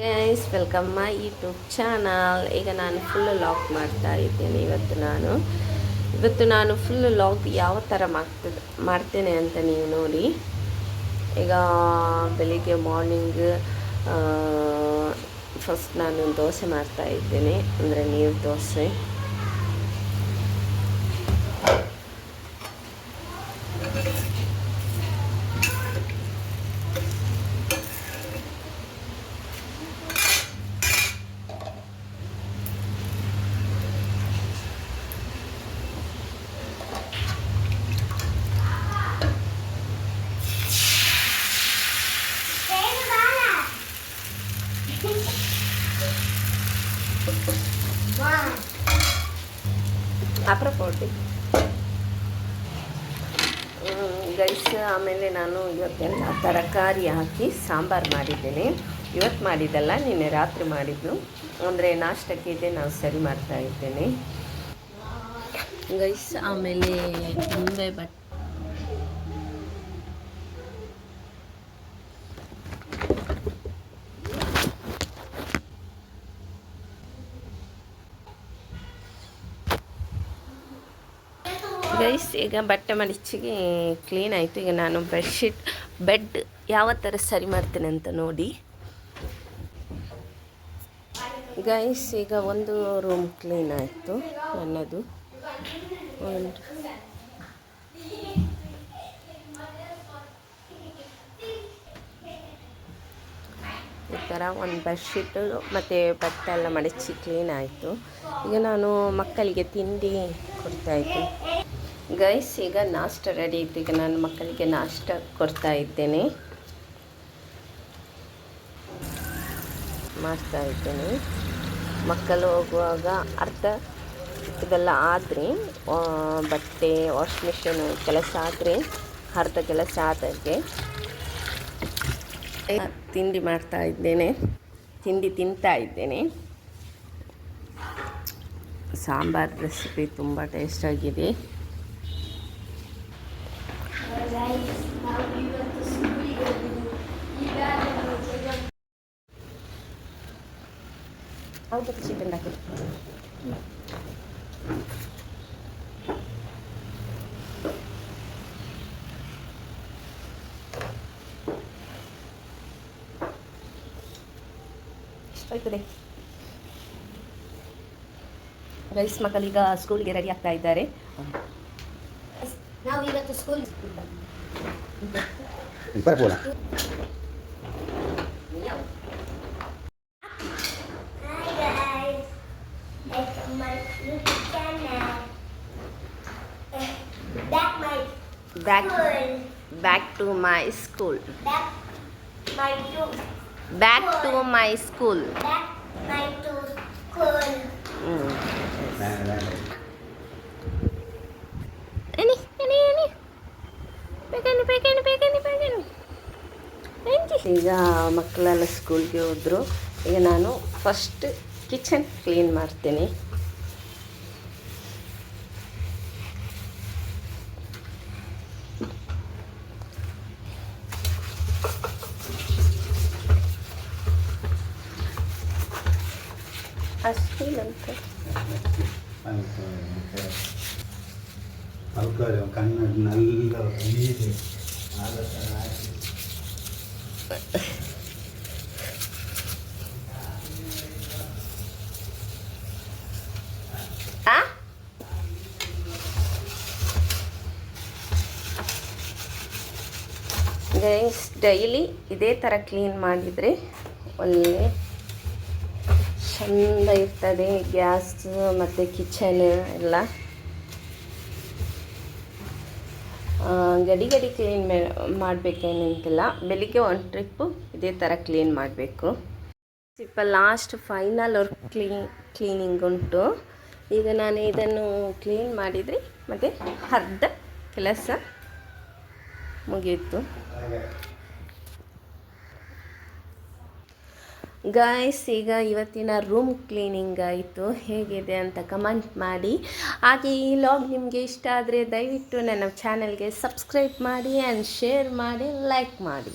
Guys welcome my YouTube channel ಈಗ ನಾನು full lock ಮಾಡ್ತಾ ಇದ್ದೇನೆ. ಇವತ್ತು ನಾನು ಇವತ್ತು ನಾನು ಫುಲ್ ಲಾಕ್ ಯಾವ ಥರ ಮಾಡ್ತದೆ ಮಾಡ್ತೇನೆ ಅಂತ ನೀವು ನೋಡಿ. ಈಗ ಬೆಳಿಗ್ಗೆ ಮಾರ್ನಿಂಗ್ ಫಸ್ಟ್ ನಾನು ದೋಸೆ ಮಾಡ್ತಾ ಇದ್ದೇನೆ. ಅಂದರೆ ನೀರು ದೋಸೆ. ಅಪ್ರ ಗೈಸ್ ಆಮೇಲೆ ನಾನು ಇವತ್ತೆಲ್ಲ ತರಕಾರಿ ಹಾಕಿ ಸಾಂಬಾರು ಮಾಡಿದ್ದೇನೆ. ಇವತ್ತು ಮಾಡಿದ್ದಲ್ಲ, ನಿನ್ನೆ ರಾತ್ರಿ ಮಾಡಿದ್ದು. ಅಂದರೆ ನಾಷ್ಟಕ್ಕೆ ಇದೆ ನಾವು ಸರಿ ಮಾಡ್ತಾ ಇದ್ದೇನೆ. ಗೈಸ್ ಆಮೇಲೆ ತುಂಬೆ ಬಟ್ ಗೈಸ್ ಈಗ ಬಟ್ಟೆ ಮಡಿಚಿಗೆ ಕ್ಲೀನ್ ಆಯಿತು. ಈಗ ನಾನು ಬೆಡ್ಶೀಟ್ ಬೆಡ್ ಯಾವ ಥರ ಸರಿ ಮಾಡ್ತೇನೆ ಅಂತ ನೋಡಿ. ಗೈಸ್ ಈಗ ಒಂದು ರೂಮ್ ಕ್ಲೀನ್ ಆಯಿತು ನನ್ನದು. ಒಂದು. ಈ ಥರ ಒಂದು ಬೆಡ್ಶೀಟು ಮತ್ತು ಬಟ್ಟೆ ಎಲ್ಲ ಮಡಚಿ ಕ್ಲೀನ್ ಆಯಿತು. ಈಗ ನಾನು ಮಕ್ಕಳಿಗೆ ತಿಂಡಿ ಕೊಡ್ತಾಯಿದ್ದೆ ಗೈಸ್, ಈಗ ನಾಷ್ಟ ರೆಡಿ ಇತ್ತು. ಈಗ ನಾನು ಮಕ್ಕಳಿಗೆ ನಾಷ್ಟ ಕೊಡ್ತಾ ಇದ್ದೇನೆ. ಮಾಡ್ತಾ ಇದ್ದೇನೆ. ಮಕ್ಕಳು ಹೋಗುವಾಗ ಅರ್ಧ ಇದೆಲ್ಲ ಆದರೆ ಬಟ್ಟೆ, ವಾಷಿಂಗ್ ಮಿಷಿನ್ ಕೆಲಸ ಆದರೆ ಅರ್ಧ ಕೆಲಸ ಆದಾಗೆ ತಿಂಡಿ ಮಾಡ್ತಾ ಇದ್ದೇನೆ. ತಿಂಡಿ ತಿಂತಾ ಇದ್ದೇನೆ. ಸಾಂಬಾರ್ ರೆಸಿಪಿ ತುಂಬ ಟೇಸ್ಟಾಗಿದೆ ಹೌದು ಚಿಕನ್ ಹಾಕಿ. ಆಯ್ತದೆ ಗೈಸ್ ಮಕ್ಕಳೀಗ ಸ್ಕೂಲ್ಗೆ ರೆಡಿ ಆಗ್ತಾ ಇದ್ದಾರೆ. ನಾವು ಇವತ್ತು school Back my back school. back to my school. Back my to back to my school. back my to school. Any any any. ಬೇಗನೆ ಬೇಗನೆ ಬೇಗನೆ ಬೇಗನೆ ಈಗ ಮಕ್ಕಳೆಲ್ಲ ಸ್ಕೂಲ್ಗೆ ಹೋದರು ಈಗ ನಾನು ಫಸ್ಟ್ ಕಿಚನ್ ಕ್ಲೀನ್ ಮಾಡ್ತೇನೆ ಅಷ್ಟೇನಂತ ആൾക്കാർ കണ്ണ് നല്ല വീതി ಆ ಗೈಸ್ ಡೈಲಿ ಇದೇ ಥರ ಕ್ಲೀನ್ ಮಾಡಿದರೆ ಒಳ್ಳೆ ಚಂದ ಇರ್ತದೆ ಗ್ಯಾಸ್ ಮತ್ತು ಕಿಚನ್ ಎಲ್ಲ. ಗಡಿ ಗಡಿ ಕ್ಲೀನ್ ಮಾಡಬೇಕೇನಂತಿಲ್ಲ. ಬೆಳಿಗ್ಗೆ ಒಂದು ಟ್ರಿಪ್ಪು ಇದೇ ಥರ ಕ್ಲೀನ್ ಮಾಡಬೇಕು. ಸ್ವಲ್ಪ last final work clean cleaning ಉಂಟು. ಈಗ ನಾನು ಇದನ್ನು ಕ್ಲೀನ್ ಮಾಡಿದರೆ ಮತ್ತು ಅರ್ಧ ಕೆಲಸ ಮುಗಿಯಿತು ಗಾಯ್ಸ್ ಈಗ ಇವತ್ತಿನ ರೂಮ್ ಕ್ಲೀನಿಂಗ್ ಆಯಿತು. ಹೇಗಿದೆ ಅಂತ ಕಮೆಂಟ್ ಮಾಡಿ. ಹಾಗೆ ಈ ಲಾಗ್ ನಿಮಗೆ ಇಷ್ಟ ಆದರೆ ದಯವಿಟ್ಟು ನನ್ನ ಚಾನಲ್ಗೆ ಸಬ್ಸ್ಕ್ರೈಬ್ ಮಾಡಿ ಆ್ಯಂಡ್ ಶೇರ್ ಮಾಡಿ ಲೈಕ್ ಮಾಡಿ.